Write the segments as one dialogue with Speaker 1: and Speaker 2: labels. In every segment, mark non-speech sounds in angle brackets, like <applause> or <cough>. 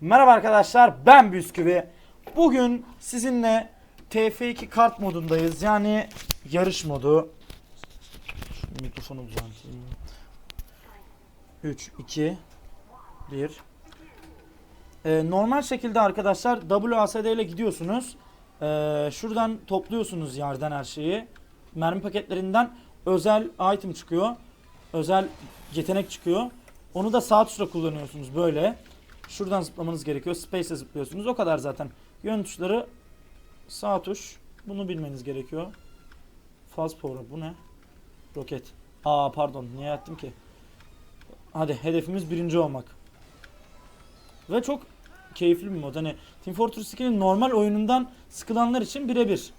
Speaker 1: Merhaba arkadaşlar ben Bisküvi. Bugün sizinle TF2 kart modundayız. Yani yarış modu. Şu mikrofonu düzelteyim. 3, 2, 1. Ee, normal şekilde arkadaşlar WASD ile gidiyorsunuz. Ee, şuradan topluyorsunuz yerden her şeyi. Mermi paketlerinden özel item çıkıyor. Özel yetenek çıkıyor. Onu da sağ tuşla kullanıyorsunuz böyle. Şuradan zıplamanız gerekiyor. Space'e zıplıyorsunuz. O kadar zaten. Yön tuşları sağ tuş. Bunu bilmeniz gerekiyor. Fast power bu ne? Roket. Aa pardon niye yaptım ki? Hadi hedefimiz birinci olmak. Ve çok keyifli bir mod. Hani Team Fortress 2'nin normal oyunundan sıkılanlar için birebir.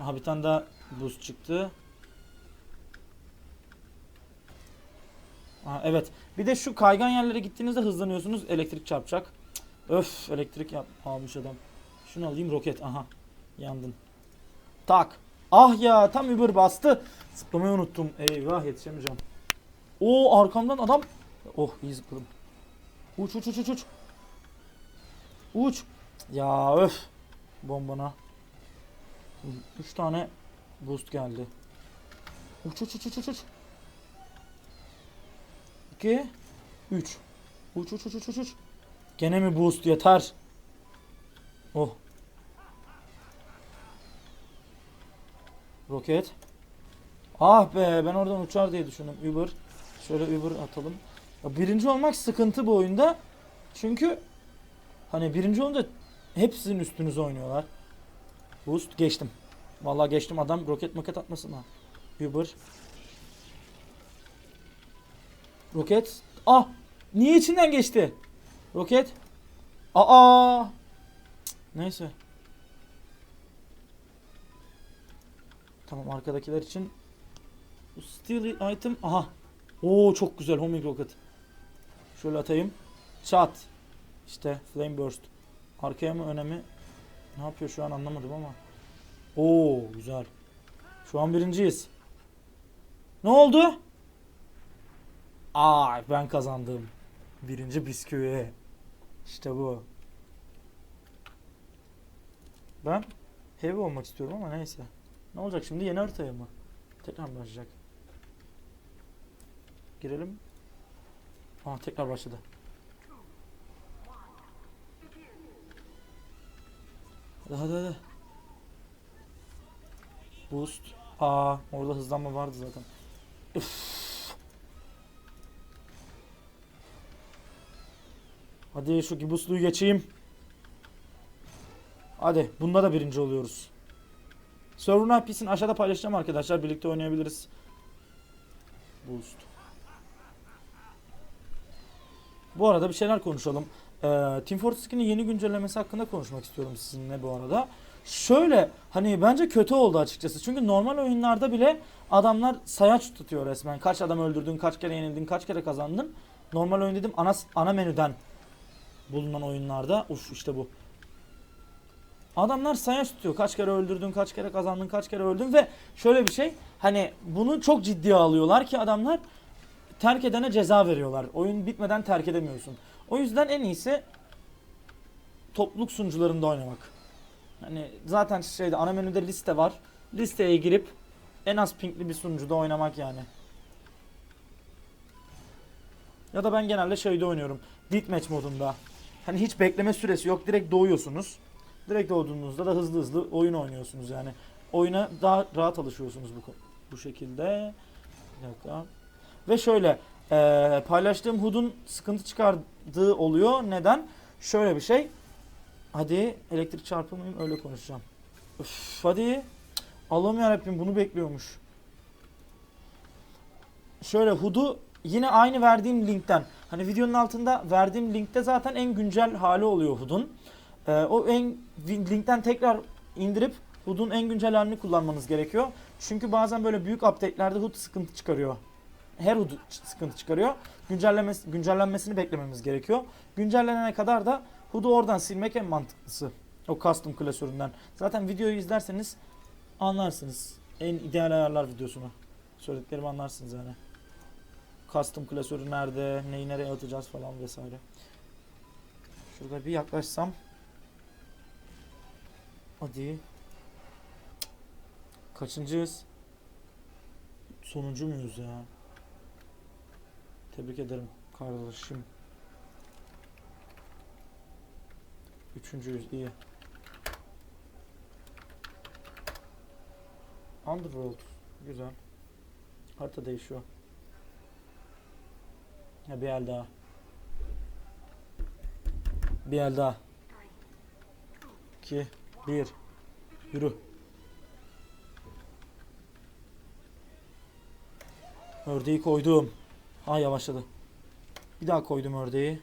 Speaker 1: Aha bir tane daha boost çıktı. Aha, evet. Bir de şu kaygan yerlere gittiğinizde hızlanıyorsunuz. Elektrik çarpacak. Öf elektrik yap almış adam. Şunu alayım roket. Aha. Yandın. Tak. Ah ya tam Uber bastı. Zıplamayı unuttum. Eyvah yetişemeyeceğim. Oo arkamdan adam. Oh iyi zıpladım. Uç uç uç uç uç. Uç. Ya öf. Bombana. 3 tane boost geldi. Uç uç uç uç uç. 2 3 Uç uç uç uç uç. Gene mi boost yeter? Oh. Roket. Ah be ben oradan uçar diye düşündüm. Uber. Şöyle Uber atalım. Ya birinci olmak sıkıntı bu oyunda. Çünkü hani birinci olunca hepsinin üstünüze oynuyorlar. Boost geçtim. Vallahi geçtim adam roket maket atmasın ha. Uber. Roket. Ah! Niye içinden geçti? Roket. Aa! Neyse. Tamam arkadakiler için bu steal item. Aha. Oo çok güzel homing rocket. Şöyle atayım. Çat. İşte flame burst. Arkaya mı öne mi? Ne yapıyor şu an anlamadım ama. Oo güzel. Şu an birinciyiz. Ne oldu? Ay ben kazandım. Birinci bisküvi. İşte bu. Ben heavy olmak istiyorum ama neyse. Ne olacak şimdi yeni haritaya mı? Tekrar başlayacak? Girelim. Aa tekrar başladı. Hadi hadi hadi. Boost. Aa orada hızlanma vardı zaten. Üff. Hadi şu gibusluyu geçeyim. Hadi bunda da birinci oluyoruz. Server IP'sini aşağıda paylaşacağım arkadaşlar. Birlikte oynayabiliriz. Boost. Bu arada bir şeyler konuşalım. Ee, Team Fortress 2'nin yeni güncellemesi hakkında konuşmak istiyorum sizinle bu arada. Şöyle hani bence kötü oldu açıkçası. Çünkü normal oyunlarda bile adamlar sayaç tutuyor resmen. Kaç adam öldürdün, kaç kere yenildin, kaç kere kazandın. Normal oyun dedim ana, ana menüden bulunan oyunlarda. Uf işte bu. Adamlar sayaç tutuyor. Kaç kere öldürdün, kaç kere kazandın, kaç kere öldün ve şöyle bir şey. Hani bunu çok ciddiye alıyorlar ki adamlar terk edene ceza veriyorlar. Oyun bitmeden terk edemiyorsun. O yüzden en iyisi topluluk sunucularında oynamak. Hani zaten şeyde ana menüde liste var. Listeye girip en az pinkli bir sunucuda oynamak yani. Ya da ben genelde şeyde oynuyorum. Deathmatch modunda. Hani hiç bekleme süresi yok. Direkt doğuyorsunuz. Direkt doğduğunuzda da hızlı hızlı oyun oynuyorsunuz yani. Oyuna daha rahat alışıyorsunuz bu bu şekilde. Bir dakika. Ve şöyle eee, paylaştığım HUD'un sıkıntı çıkardığı oluyor. Neden? Şöyle bir şey. Hadi elektrik çarpılmayayım öyle konuşacağım. Üf, hadi. Allah'ım yarabbim bunu bekliyormuş. Şöyle HUD'u yine aynı verdiğim linkten. Hani videonun altında verdiğim linkte zaten en güncel hali oluyor HUD'un. Ee, o en linkten tekrar indirip HUD'un en güncel halini kullanmanız gerekiyor. Çünkü bazen böyle büyük update'lerde HUD sıkıntı çıkarıyor. Her HUD sıkıntı çıkarıyor. Güncellemesi, güncellenmesini beklememiz gerekiyor. Güncellenene kadar da HUD'u oradan silmek en mantıklısı. O custom klasöründen. Zaten videoyu izlerseniz anlarsınız. En ideal ayarlar videosunu. Söylediklerimi anlarsınız yani. Custom klasörü nerede, neyi nereye atacağız falan vesaire. Şurada bir yaklaşsam. Hadi. Kaçıncıyız? Sonuncu muyuz ya? Tebrik ederim kardeşim. Üçüncüyüz iyi. Underworld. Güzel. Harita değişiyor. Ya bir el daha. Bir el daha. 2 1 Yürü. Ördeği koydum. Ha yavaşladı. Bir daha koydum ördeği.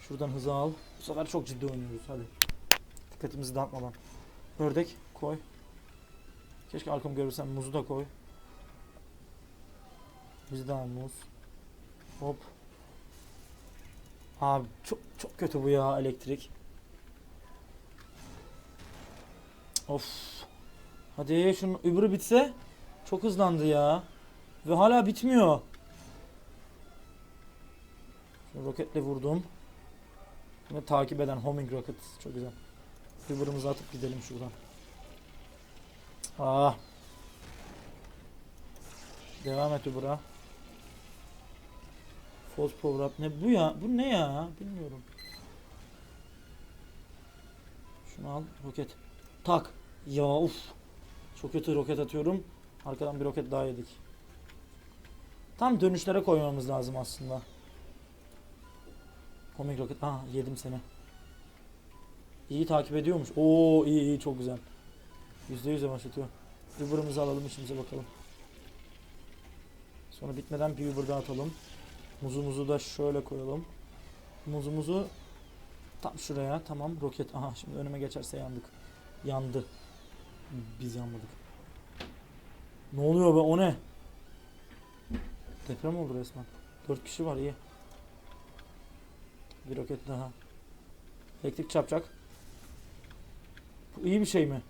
Speaker 1: Şuradan hızı al. Bu sefer çok ciddi oynuyoruz hadi. Dikkatimizi dağıtmadan. Ördek koy. Keşke arkamı görürsem muzu da koy. Biz daha muz. Hop. Abi çok çok kötü bu ya elektrik. Of. Hadi şunun öbürü bitse. Çok hızlandı ya. Ve hala bitmiyor. Şu roketle vurdum. Ve takip eden homing rocket. Çok güzel. Hıvırımızı atıp gidelim şuradan. Ah. Devam et Ubra. False power up. Ne bu ya? Bu ne ya? Bilmiyorum. Şunu al. Roket. Tak. Ya uf. Çok kötü roket atıyorum. Arkadan bir roket daha yedik. Tam dönüşlere koymamız lazım aslında. Komik roket. Aa yedim seni. İyi takip ediyormuş. Oo iyi iyi çok güzel. %100 yavaşlatıyor. Uber'ımızı alalım işimize bakalım. Sonra bitmeden bir Uber daha atalım. Muzumuzu da şöyle koyalım. Muzumuzu tam şuraya. Tamam roket. Aha şimdi önüme geçerse yandık. Yandı. Biz yanmadık. Ne oluyor be o ne? Deprem oldu resmen. Dört kişi var iyi. Bir roket daha. Elektrik çarpacak. Bu iyi bir şey mi?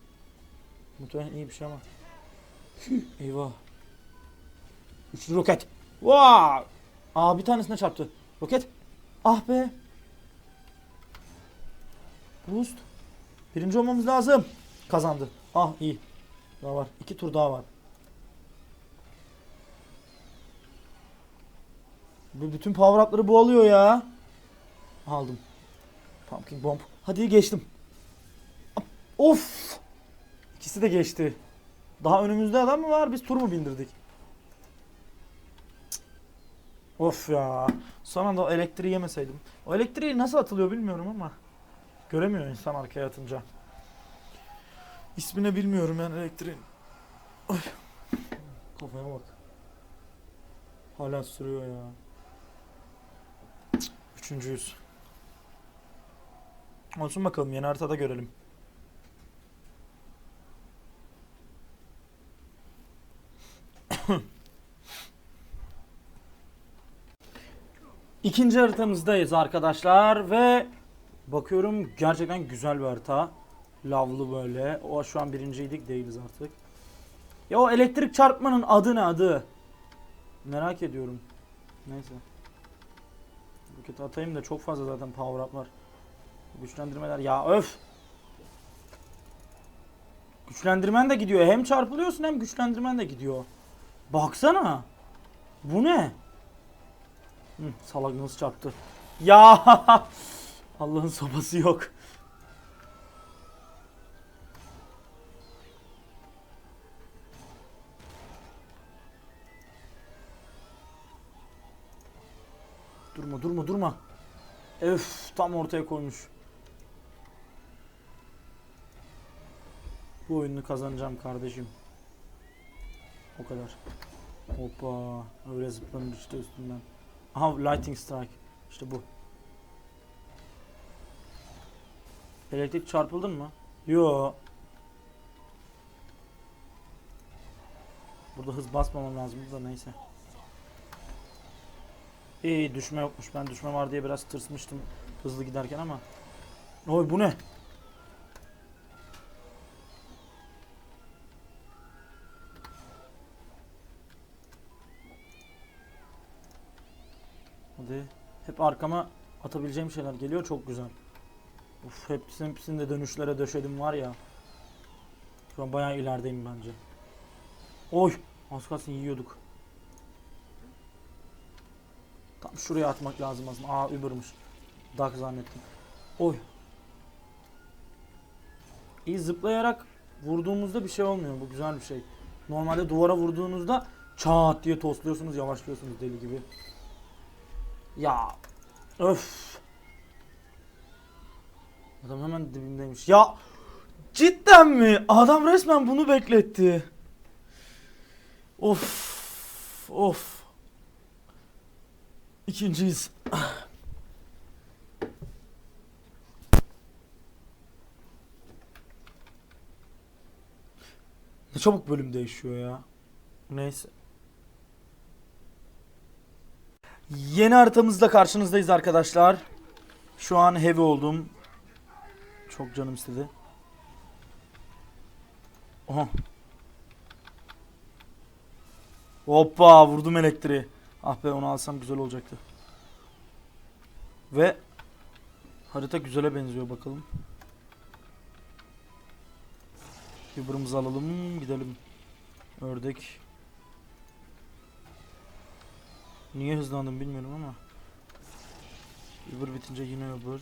Speaker 1: Muhtemelen iyi bir şey ama. Eyvah. Üçlü roket. Wow! Aa bir tanesine çarptı. Roket. Ah be. Boost. Birinci olmamız lazım. Kazandı. Ah iyi. Daha var. İki tur daha var. Bütün power up'ları bu alıyor ya. Aldım. Pumpkin bomb. Hadi geçtim. Of. İkisi de geçti. Daha önümüzde adam mı var? Biz tur mu bindirdik? Cık. Of ya. Son anda elektriği yemeseydim. O elektriği nasıl atılıyor bilmiyorum ama. Göremiyor insan arkaya atınca. İsmini bilmiyorum yani elektriğin. Ay. Kafaya bak. Hala sürüyor ya. Üçüncüyüz. Olsun bakalım yeni haritada görelim. <coughs> İkinci haritamızdayız arkadaşlar ve bakıyorum gerçekten güzel bir harita. Lavlı böyle. O şu an birinciydik değiliz artık. Ya o elektrik çarpmanın adı ne adı? Merak ediyorum. Neyse. Roket atayım da çok fazla zaten power up var. Güçlendirmeler ya öf. Güçlendirmen de gidiyor. Hem çarpılıyorsun hem güçlendirmen de gidiyor. Baksana. Bu ne? Hı, salak nasıl çarptı? Ya <laughs> Allah'ın sopası yok. Durma durma durma. Öf tam ortaya koymuş. Bu oyunu kazanacağım kardeşim. O kadar. Hoppa. Öyle zıplanır işte üstünden. Aha Lightning Strike. İşte bu. Elektrik çarpıldın mı? Yo. Burada hız basmamam lazım da neyse. İyi düşme yokmuş. Ben düşme var diye biraz tırsmıştım hızlı giderken ama. Oy bu ne? Hep arkama atabileceğim şeyler geliyor. Çok güzel. Uf hepsini, hepsini de dönüşlere döşedim var ya. Şu an bayağı ilerideyim bence. Oy! Az kalsın yiyorduk. Tam şuraya atmak lazım aslında. Aa Uber'mış. Duck zannettim. Oy. İyi zıplayarak vurduğumuzda bir şey olmuyor. Bu güzel bir şey. Normalde duvara vurduğunuzda çat diye tosluyorsunuz, yavaşlıyorsunuz deli gibi. Ya öf. Adam hemen dibimdeymiş. Ya cidden mi? Adam resmen bunu bekletti. Of. Of. İkinciyiz. Ne çabuk bölüm değişiyor ya. Neyse. Yeni haritamızda karşınızdayız arkadaşlar. Şu an heavy oldum. Çok canım istedi. Oha. Hoppa vurdum elektriği. Ah be onu alsam güzel olacaktı. Ve harita güzele benziyor bakalım. Uber'ımızı alalım gidelim. Ördek. Niye hızlandım bilmiyorum ama. Uber bitince yine Uber.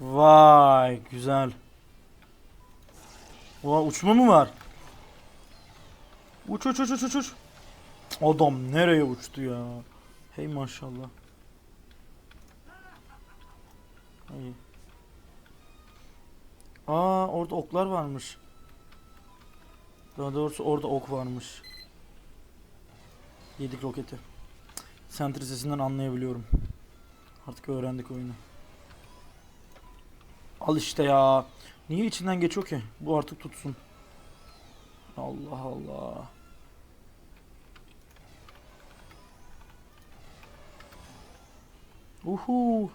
Speaker 1: Vay güzel. Oha uçma mı var? Uç uç uç uç uç. Adam nereye uçtu ya? Hey maşallah. İyi. Aa orada oklar varmış. Daha doğrusu orada ok varmış. Yedik roketi. Sentry sesinden anlayabiliyorum. Artık öğrendik oyunu. Al işte ya. Niye içinden geçiyor ki? Bu artık tutsun. Allah Allah. Uhu.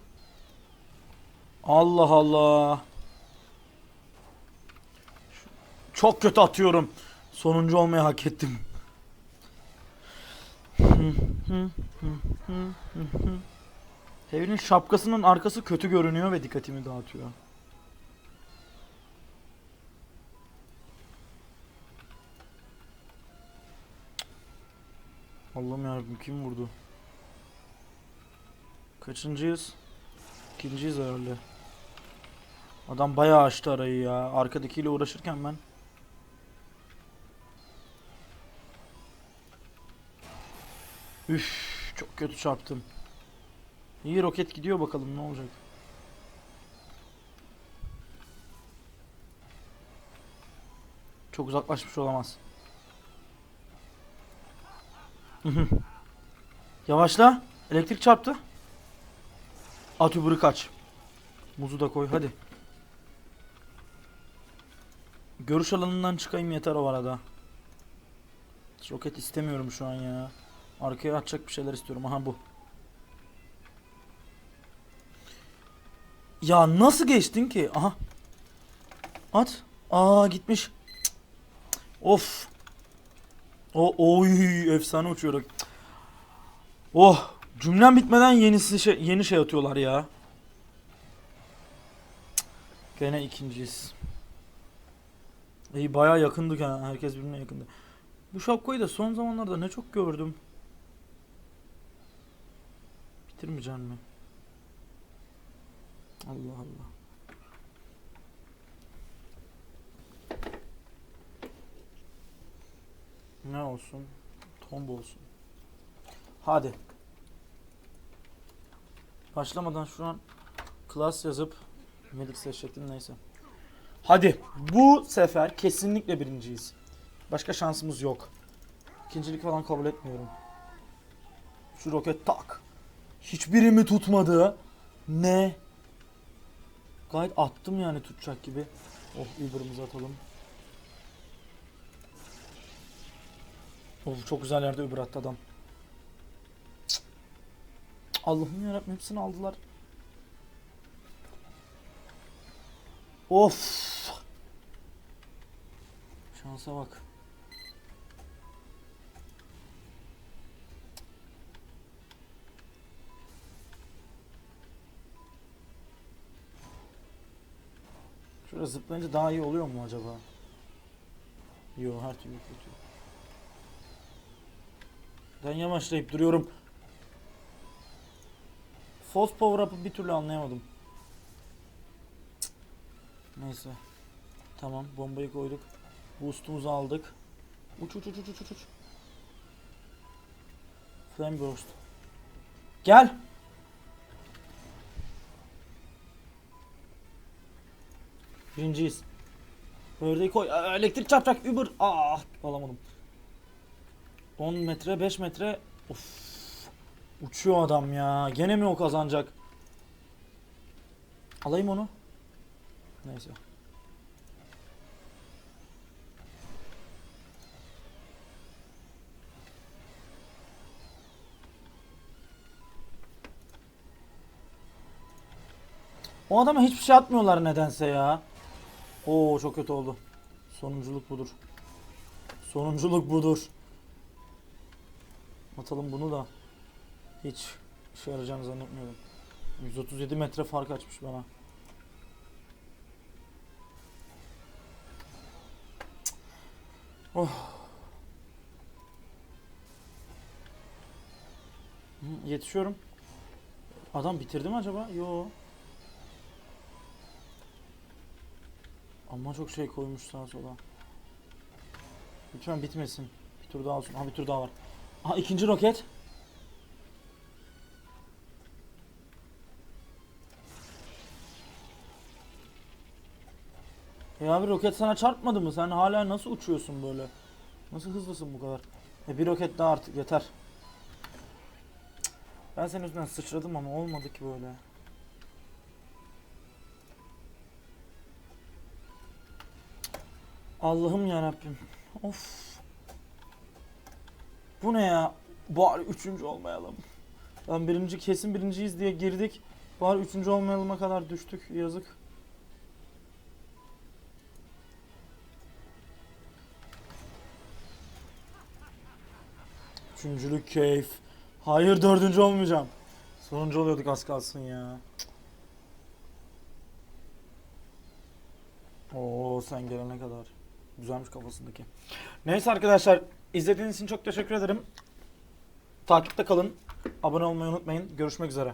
Speaker 1: Allah Allah. Çok kötü atıyorum. Sonuncu olmayı hak ettim. Heavy'nin şapkasının arkası kötü görünüyor ve dikkatimi dağıtıyor. Allah'ım yarabbim kim vurdu? Kaçıncıyız? İkinciyiz herhalde. Adam bayağı açtı arayı ya. Arkadakiyle uğraşırken ben. Üf, çok kötü çarptım. İyi roket gidiyor bakalım ne olacak. Çok uzaklaşmış olamaz. Yavaşla. Elektrik çarptı. At öbürü kaç. Muzu da koy hadi. Görüş alanından çıkayım yeter o arada. Roket istemiyorum şu an ya. Arkaya atacak bir şeyler istiyorum. Aha bu. Ya nasıl geçtin ki? Aha. At. Aa gitmiş. Of. O oy efsane uçuyor. Oh. Cümlem bitmeden yenisi şey, yeni şey atıyorlar ya. Gene ikinciyiz. İyi bayağı yakındık ha. Herkes birbirine yakındı. Bu şapkayı da son zamanlarda ne çok gördüm. Bitirmeyeceğim mi? Allah Allah. Ne olsun? Tomb olsun. Hadi. Başlamadan şu an class yazıp medic seçecektim neyse. Hadi. Bu sefer kesinlikle birinciyiz. Başka şansımız yok. İkincilik falan kabul etmiyorum. Şu roket tak. Hiçbirimi tutmadı. Ne? Gayet attım yani tutacak gibi. Oh Uber'ımızı atalım. Of çok güzel yerde Uber attı adam. Allah'ım yarabbim hepsini aldılar. Of. Şansa bak. Şurada zıplayınca daha iyi oluyor mu acaba? Yo her türlü kötü. Ben yavaşlayıp duruyorum. False power up'ı bir türlü anlayamadım. Cık. Neyse. Tamam bombayı koyduk. Boost'umuzu aldık. Uç uç uç uç uç uç. Flame burst. Gel. Birinciyiz. Ördeği koy. Elektrik çarpacak. Uber. Ah alamadım. 10 metre 5 metre. Of. Uçuyor adam ya. Gene mi o kazanacak? Alayım onu. Neyse. O adama hiçbir şey atmıyorlar nedense ya. Oo çok kötü oldu. Sonunculuk budur. Sonunculuk budur. Atalım bunu da. Hiç işe yarayacağını zannetmiyorum. 137 metre fark açmış bana. Oh. Yetişiyorum. Adam bitirdi mi acaba? Yo. Ama çok şey koymuş sağa sola. Lütfen bitmesin. Bir tur daha olsun. Ha bir tur daha var. Aha ikinci roket. Ya abi roket sana çarpmadı mı? Sen hala nasıl uçuyorsun böyle? Nasıl hızlısın bu kadar? E bir roket daha artık yeter. Ben senin yüzünden sıçradım ama olmadı ki böyle. Allah'ım ya Rabbim. Of. Bu ne ya? Bari üçüncü olmayalım. Ben birinci kesin birinciyiz diye girdik. Bari üçüncü olmayalıma kadar düştük. Yazık. Üçüncülük keyif. Hayır dördüncü olmayacağım. Sonuncu oluyorduk az kalsın ya. Oo sen gelene kadar. Güzelmiş kafasındaki. Neyse arkadaşlar izlediğiniz için çok teşekkür ederim. Takipte kalın. Abone olmayı unutmayın. Görüşmek üzere.